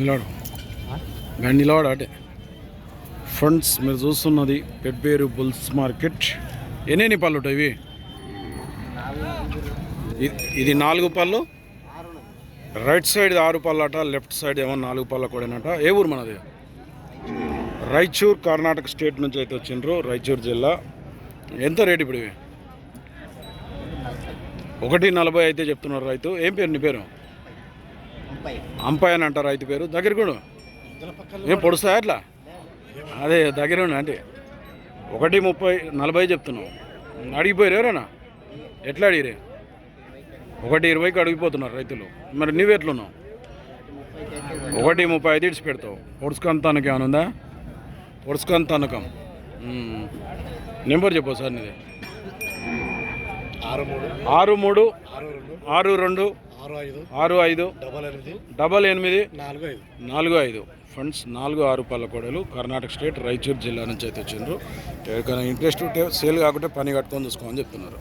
నిలవాడు. గండి నిలవాడు అటే ఫ్రెండ్స్ మీరు చూస్తున్నది పెబ్బేరు బుల్స్ మార్కెట్. ఎన్ని పళ్ళు ఉంటాయి ఇవి? ఇది నాలుగు పళ్ళు? రైట్ సైడ్ ఆరు పళ్ళు అట లెఫ్ట్ సైడ్ ఏమో నాలుగు పళ్ళ కూడానట. ఏ ఊరు మనది? రాయచూర్ కర్ణాటక స్టేట్ నుంచి అయితే వచ్చిండ్రు రాయచూర్ జిల్లా. ఎంత రేట్ ఇప్పుడు ఇవి? ఒకటి నలభై అయితే చెప్తున్నారు రైతు. ఏం పేరు నీ పేరు? అంపాయ్ అని అంటారు రైతు పేరు. దగ్గర కూడా. ఏం పొడుస్తాయా అట్లా? అదే దగ్గర అంటే ఒకటి ముప్పై నలభై చెప్తున్నావు. అడిగిపోయారు ఎవరైనా? ఎట్లా అడిగిరే ఒకటి ఇరవైకి అడిగిపోతున్నారు రైతులు. మరి నువ్వు ఎట్లున్నావు? ఒకటి ముప్పై ఐదు ఇడిచి పెడతావు. పొడుచుకంతానికి ఏమైనా ఉందా? పొడుచుకంతానకం నెంబర్ చెప్పు సార్ నీది. ఆరు మూడు. ఆరు రెండు ఆరు ఐదు డబల్ ఎనిమిది నాలుగు ఐదు. ఫ్రెండ్స్ నాలుగు ఆరు పళ్ళ కోడలు కర్ణాటక స్టేట్ రాయచూర్ జిల్లా నుంచి అయితే వచ్చిండ్రు. ఎవరికైనా ఇంట్రెస్ట్ ఉంటే సేల్ కాకుంటే పని కట్టుకొని చూసుకోమని చెప్తున్నారు.